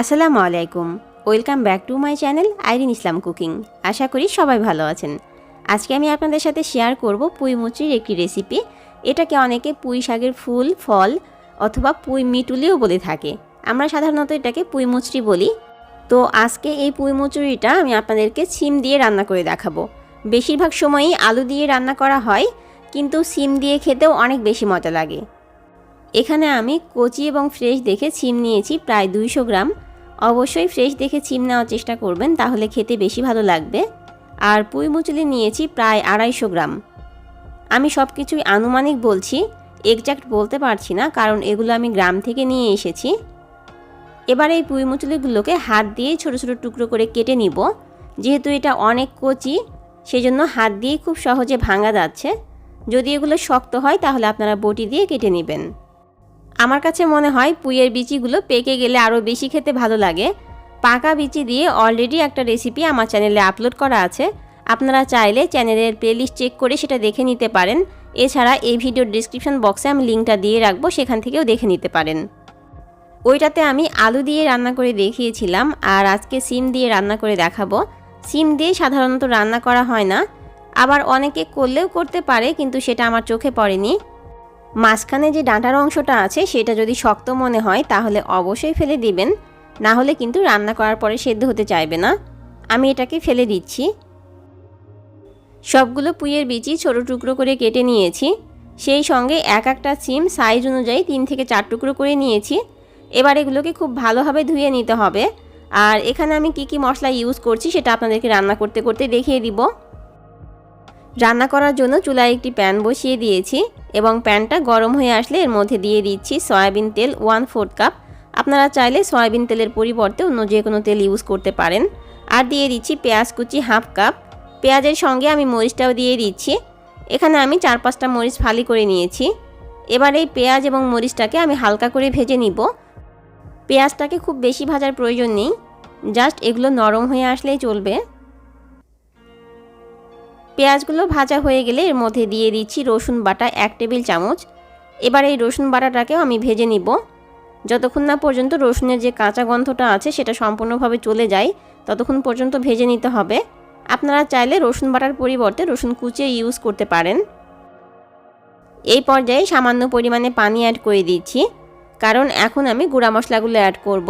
আসসালামু আলাইকুম। Welcome back to my channel Irin Islam cooking. আশা করি সবাই ভালো আছেন। আজকে আমি আপনাদের সাথে শেয়ার করব পুঁই মুচির একটি রেসিপি। এটাকে অনেকে পুঁই শাকের ফুল, ফল অথবা পুঁই মিটুলিও বলে থাকে। আমরা সাধারণত এটাকে পুঁই মুচড়ি বলি। তো আজকে এই পুঁই মুচুরিটা আমি আপনাদেরকে সিম দিয়ে রান্না করে দেখাবো। বেশিরভাগ সময়ই আলু দিয়ে রান্না করা হয়, কিন্তু সিম দিয়ে খেতেও অনেক বেশি মজা লাগে। এখানে আমি কচি এবং ফ্রেশ দেখে সিম নিয়েছি প্রায় দুইশো গ্রাম। অবশ্যই ফ্রেশ দেখে চিম নেওয়ার চেষ্টা করবেন, তাহলে খেতে বেশি ভালো লাগবে। আর পুঁই মুচুলি নিয়েছি প্রায় আড়াইশো গ্রাম। আমি সব কিছুই আনুমানিক বলছি এক্স্যাক্ট বলতে পারছি না, কারণ এগুলো আমি গ্রাম থেকে নিয়ে এসেছি। এবার এই পুঁই মুচুলিগুলোকে হাত দিয়ে ছোট ছোট টুকরো করে কেটে নিব। যেহেতু এটা অনেক কচি, সেজন্য হাত দিয়ে খুব সহজে ভাঙা যাচ্ছে। যদি এগুলো শক্ত হয়, তাহলে আপনারা বটি দিয়ে কেটে নেবেন। আমার কাছে মনে হয় পুইয়ের বিচিগুলো পেকে গেলে আরও বেশি খেতে ভালো লাগে। পাকা বিচি দিয়ে অলরেডি একটা রেসিপি আমার চ্যানেলে আপলোড করা আছে। আপনারা চাইলে চ্যানেলের প্লেলিস্ট চেক করে সেটা দেখে নিতে পারেন। এছাড়া এই ভিডিওর ডিসক্রিপশন বক্সে আমি লিঙ্কটা দিয়ে রাখব, সেখান থেকেও দেখে নিতে পারেন। ওইটাতে আমি আলু দিয়ে রান্না করে দেখিয়েছিলাম আর আজকে সিম দিয়ে রান্না করে দেখাবো। সিম দিয়ে সাধারণত রান্না করা হয় না। আবার অনেকে করলেও করতে পারে, কিন্তু সেটা আমার চোখে পড়েনি। মাঝখানে যে ডাঁটার অংশটা আছে, সেটা যদি শক্ত মনে হয়, তাহলে অবশ্যই ফেলে দিবেন। না হলে কিন্তু রান্না করার পরে সেদ্ধ হতে চাইবে না। আমি এটাকে ফেলে দিচ্ছি। সবগুলো পুইয়ের বিচি ছোট টুকরো করে কেটে নিয়েছি। সেই সঙ্গে এক একটা সিম সাইজ অনুযায়ী তিন থেকে চার টুকরো করে নিয়েছি। এবার এগুলোকে খুব ভালোভাবে ধুয়ে নিতে হবে। আর এখানে আমি কি কি মশলা ইউজ করছি, সেটা আপনাদেরকে রান্না করতে করতে দেখিয়ে দিব। রান্না করার জন্য চুলায় একটি প্যান বসিয়ে দিয়েছি এবং প্যানটা গরম হয়ে আসলে এর মধ্যে দিয়ে দিচ্ছি সয়াবিন তেল ওয়ান ফোর্থ কাপ। আপনারা চাইলে সয়াবিন তেলের পরিবর্তে অন্য যে কোনো তেল ইউজ করতে পারেন। আর দিয়ে দিচ্ছি পেঁয়াজ কুচি হাফ কাপ। পেঁয়াজের সঙ্গে আমি মরিচটাও দিয়ে দিচ্ছি। এখানে আমি চার পাঁচটা মরিচ ফালি করে নিয়েছি। এবার এই পেঁয়াজ এবং মরিচটাকে আমি হালকা করে ভেজে নিব। পেঁয়াজটাকে খুব বেশি ভাজার প্রয়োজন নেই। জাস্ট এগুলো নরম হয়ে আসলেই চলবে। পেঁয়াজগুলো ভাজা হয়ে গেলে এর মধ্যে দিয়ে দিচ্ছি রসুন বাটা এক টেবিল চামচ। এবার এই রসুন বাটাটাকেও আমি ভেজে নিব। যতক্ষণ না পর্যন্ত রসুনের যে কাঁচা গন্ধটা আছে সেটা সম্পূর্ণভাবে চলে যায়, ততক্ষণ পর্যন্ত ভেজে নিতে হবে। আপনারা চাইলে রসুন বাটার পরিবর্তে রসুন কুচিয়ে ইউজ করতে পারেন। এই পর্যায়ে সামান্য পরিমাণে পানি অ্যাড করে দিচ্ছি। কারণ এখন আমি গুঁড়া মশলাগুলো অ্যাড করব।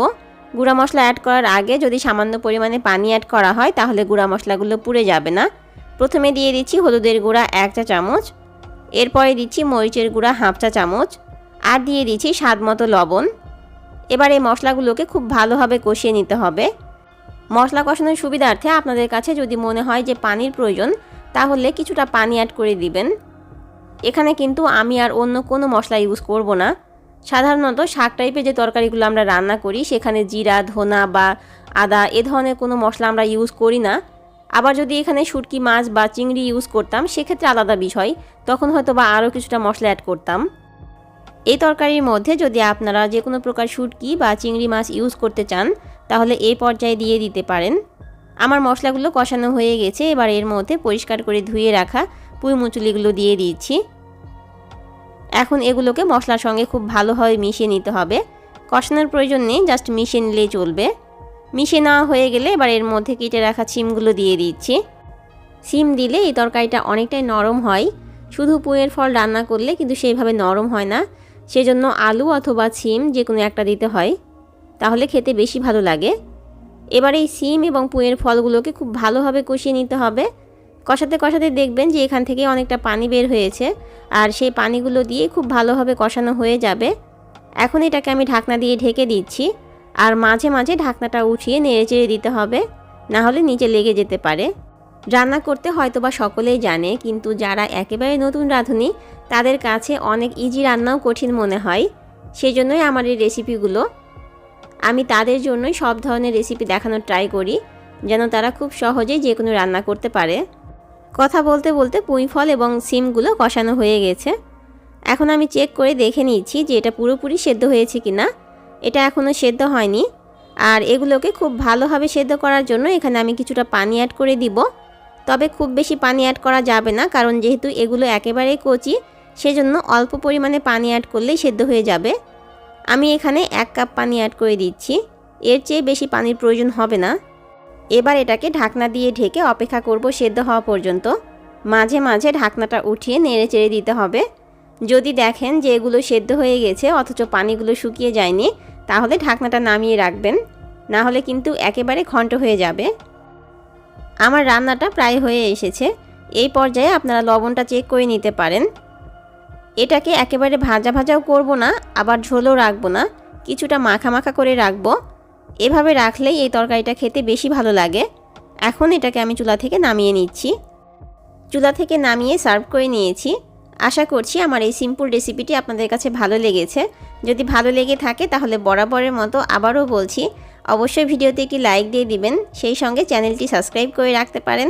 গুঁড়া মশলা অ্যাড করার আগে যদি সামান্য পরিমাণে পানি অ্যাড করা হয়, তাহলে গুঁড়া মশলাগুলো পুড়ে যাবে না। প্রথমে দিয়ে দিচ্ছি হলুদের গুঁড়া এক চা চামচ, এরপরে দিচ্ছি মরিচের গুঁড়া হাফ চা চামচ, আর দিয়ে দিচ্ছি স্বাদ মতো লবণ। এবার এই মশলাগুলোকে খুব ভালোভাবে কষিয়ে নিতে হবে। মশলা কষানোর সুবিধার্থে আপনাদের কাছে যদি মনে হয় যে পানির প্রয়োজন, তাহলে কিছুটা পানি অ্যাড করে দিবেন। এখানে কিন্তু আমি আর অন্য কোনো মশলা ইউজ করব না। সাধারণত শাক টাইপের যে তরকারিগুলো আমরা রান্না করি, সেখানে জিরা, ধনা বা আদা, এ ধরনের কোনো মশলা আমরা ইউজ করি না। আবার যদি এখানে শুটকি মাছ বা চিংড়ি ইউজ করতাম, সেক্ষেত্রে আলাদা বিষয়। তখন হয়তো বা আরও কিছুটা মশলা অ্যাড করতাম। এই তরকারির মধ্যে যদি আপনারা যে কোনো প্রকার শুটকি বা চিংড়ি মাছ ইউজ করতে চান, তাহলে এই পর্যায়ে দিয়ে দিতে পারেন। আমার মশলাগুলো কষানো হয়ে গেছে, এবার এর মধ্যে পরিষ্কার করে ধুয়ে রাখা পুঁই মুচুলিগুলো দিয়ে দিচ্ছি। এখন এগুলোকে মশলার সঙ্গে খুব ভালোভাবে মিশিয়ে নিতে হবে। কষানোর প্রয়োজন নেই জাস্ট মিশিয়ে নিলেই চলবে। মিশিয়ে নেওয়া হয়ে গেলে এবার এর মধ্যে কেটে রাখা সিমগুলো দিয়ে দিচ্ছি। সিম দিলে এই তরকারিটা অনেকটাই নরম হয়। শুধু পুঁয়ের ফল রান্না করলে কিন্তু সেইভাবে নরম হয় না। সেজন্য আলু অথবা সিম যে কোনো একটা দিতে হয়। তাহলে খেতে বেশি ভালো লাগে। এবার এই সিম এবং পুঁয়ের ফলগুলোকে খুব ভালোভাবে কষিয়ে নিতে হবে। কষাতে কষাতে দেখবেন যে এখান থেকে অনেকটা পানি বের হয়েছে। আর সেই পানিগুলো দিয়ে খুব ভালোভাবে কষানো হয়ে যাবে। এখন এটাকে আমি ঢাকনা দিয়ে ঢেকে দিচ্ছি। আর মাঝে মাঝে ঢাকনাটা উঠিয়ে নেড়ে চেড়ে দিতে হবে, না হলে নিচে লেগে যেতে পারে। রান্না করতে হয়তো বা সকলেই জানে, কিন্তু যারা একেবারে নতুন রাঁধুনি, তাদের কাছে অনেক ইজি রান্নাও কঠিন মনে হয়। সেজন্যই আমার এই রেসিপিগুলো আমি তাদের জন্যই সব ধরনের রেসিপি দেখানোর ট্রাই করি, যেন তারা খুব সহজেই যে কোনো রান্না করতে পারে। কথা বলতে বলতে পুঁই ফল এবং সিমগুলো কষানো হয়ে গেছে। এখন আমি চেক করে দেখে নিচ্ছি যে এটা পুরোপুরি সেদ্ধ হয়েছে কি না এটা এখনও সেদ্ধ হয়নি। আর এগুলোকে খুব ভালোভাবে সেদ্ধ করার জন্য এখানে আমি কিছুটা পানি অ্যাড করে দিব। তবে খুব বেশি পানি অ্যাড করা যাবে না, কারণ যেহেতু এগুলো একেবারেই কচি, সেজন্য অল্প পরিমাণে পানি অ্যাড করলেই সেদ্ধ হয়ে যাবে। আমি এখানে এক কাপ পানি অ্যাড করে দিচ্ছি। এর চেয়ে বেশি পানির প্রয়োজন হবে না। এবার এটাকে ঢাকনা দিয়ে ঢেকে অপেক্ষা করব সেদ্ধ হওয়া পর্যন্ত। মাঝে মাঝে ঢাকনাটা উঠিয়ে নেড়ে চেড়ে দিতে হবে। যদি দেখেন যে এগুলো সেদ্ধ হয়ে গেছে, অথচ পানিগুলো শুকিয়ে যায়নি, তাহলে ঢাকনাটা নামিয়ে রাখবেন। না হলে কিন্তু একেবারে ঘন্ট হয়ে যাবে। আমার রান্নাটা প্রায় হয়ে এসেছে। এই পর্যায়ে আপনারা লবণটা চেক করে নিতে পারেন। এটাকে একেবারে ভাজা ভাজাও করব না, আবার ঝোলও রাখব না। কিছুটা মাখা মাখা করে রাখব। এভাবে রাখলেই এই তরকারিটা খেতে বেশি ভালো লাগে। এখন এটাকে আমি চুলা থেকে নামিয়ে নিচ্ছি। চুলা থেকে নামিয়ে সার্ভ করে নিয়েছি। আশা করছি আমার এই সিম্পল রেসিপিটি আপনাদের কাছে ভালো লেগেছে। যদি ভালো লেগে থাকে তাহলে বরাবরের মতো আবারও বলছি, অবশ্যই ভিডিওতে একটি লাইক দিয়ে দিবেন, সেই সঙ্গে চ্যানেলটি সাবস্ক্রাইব করে রাখতে পারেন।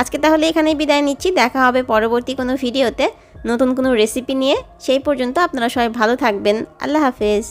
আজকে তাহলে এখানেই বিদায় নিচ্ছি, দেখা হবে পরবর্তী কোনো ভিডিওতে নতুন কোনো রেসিপি নিয়ে। সেই পর্যন্ত আপনারা সবাই ভালো থাকবেন। আল্লাহ হাফেজ।